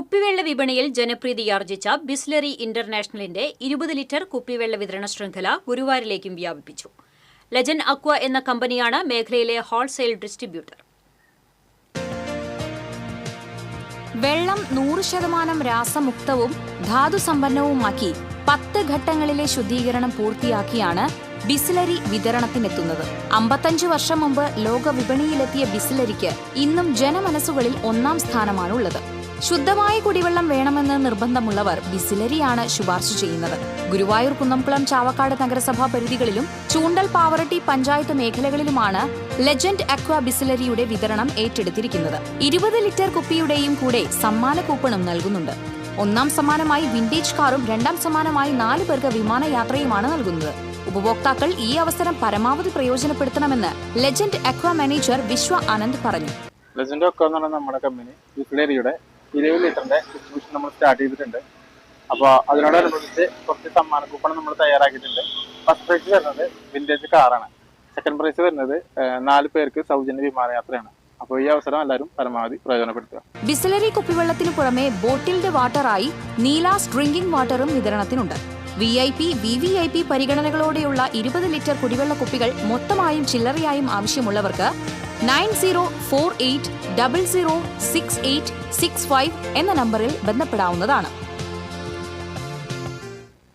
കുപ്പിവെള്ള വിപണിയിൽ ജനപ്രീതിയാർജിച്ച ബിസ്ലറി ഇന്റർനാഷണലിന്റെ ഇരുപത് ലിറ്റർ കുപ്പിവെള്ള വിതരണ ശൃംഖല ഗുരുവായൂരിലേക്കും വ്യാപിപ്പിച്ചു. ലെജൻ അക്വ എന്ന കമ്പനിയാണ് മേഖലയിലെ ഹോൾസെയിൽ ഡിസ്ട്രിബ്യൂട്ടർ. വെള്ളം നൂറ് ശതമാനം രാസമുക്തവും ധാതുസമ്പന്നവുമാക്കി പത്ത് ഘട്ടങ്ങളിലെ ശുദ്ധീകരണം പൂർത്തിയാക്കിയാണ് ബിസ്ലരി വിതരണത്തിനെത്തുന്നത്. അമ്പത്തഞ്ചു വർഷം മുമ്പ് ലോക വിപണിയിലെത്തിയ ബിസ്ലരിക്ക് ഇന്നും ജനമനസ്സുകളിൽ ഒന്നാം സ്ഥാനമാണുള്ളത്. ശുദ്ധമായ കുടിവെള്ളം വേണമെന്ന് നിർബന്ധമുള്ളവർ ബിസിലരിയാണ് ശുപാർശ ചെയ്യുന്നത്. ഗുരുവായൂർ കുന്നംകുളം ചാവക്കാട് നഗരസഭാ പരിധികളിലും ചൂണ്ടൽ പാവറട്ടി പഞ്ചായത്ത് മേഖലകളിലുമാണ് ലെജൻഡ് അക്വ ബിസിലരിയുടെ വിതരണം ഏറ്റെടുത്തിരിക്കുന്നത്. ഇരുപത് ലിറ്റർ കുപ്പിയുടെയും കൂടെ സമ്മാന കൂപ്പണും നൽകുന്നുണ്ട്. ഒന്നാം സമ്മാനമായി വിന്റേജ് കാറും രണ്ടാം സമ്മാനമായി നാല് പേർക്ക് വിമാനയാത്രയുമാണ് നൽകുന്നത്. ഉപഭോക്താക്കൾ ഈ അവസരം പരമാവധി പ്രയോജനപ്പെടുത്തണമെന്ന് legend aqua manager Vishwa Anand പറഞ്ഞു. ലെജൻഡ് ഒക്കെ എന്ന് നമ്മുടെ കമ്പനി ബിസ്ലേരിയുടെ ഇരുപത് ലിറ്ററിന്റെ ഡിസ്ട്രിബ്യൂഷൻ നമ്മൾ സ്റ്റാർട്ട് ചെയ്തിട്ടുണ്ട്. അപ്പോൾ അതിനോടനുബന്ധിച്ച് കുറച്ച് സമ്മാന കൂപ്പൺ നമ്മൾ തയ്യാറാക്കിയിട്ടുണ്ട്. ഫസ്റ്റ് പ്രൈസ് വരുന്നത് വിന്റേജ് കാറാണ് സെക്കൻഡ് പ്രൈസ് വരുന്നത് നാല് പേർക്ക് സൗജന്യ വിമാനയാത്രയാണ്. അപ്പോൾ ഈ അവസരം എല്ലാവരും പരമാവധി പ്രയോജനപ്പെടുത്തുക. ബിസലറി കുപ്പിവെള്ളത്തിനു പുറമെ ബോട്ടിൽഡ് വാട്ടറായി നീലാസ് ഡ്രിങ്കിംഗ് വാട്ടറും വിതരണത്തിനുണ്ട്. V I P V V I P പരിഗണനകളോടെയുള്ള ഇരുപത് ലിറ്റർ കുടിവെള്ള കുപ്പികൾ മൊത്തമായും ചില്ലറയായും ആവശ്യമുള്ളവർക്ക് nine zero four eight double zero six eight six five എന്ന നമ്പറിൽ ബന്ധപ്പെടാവുന്നതാണ്.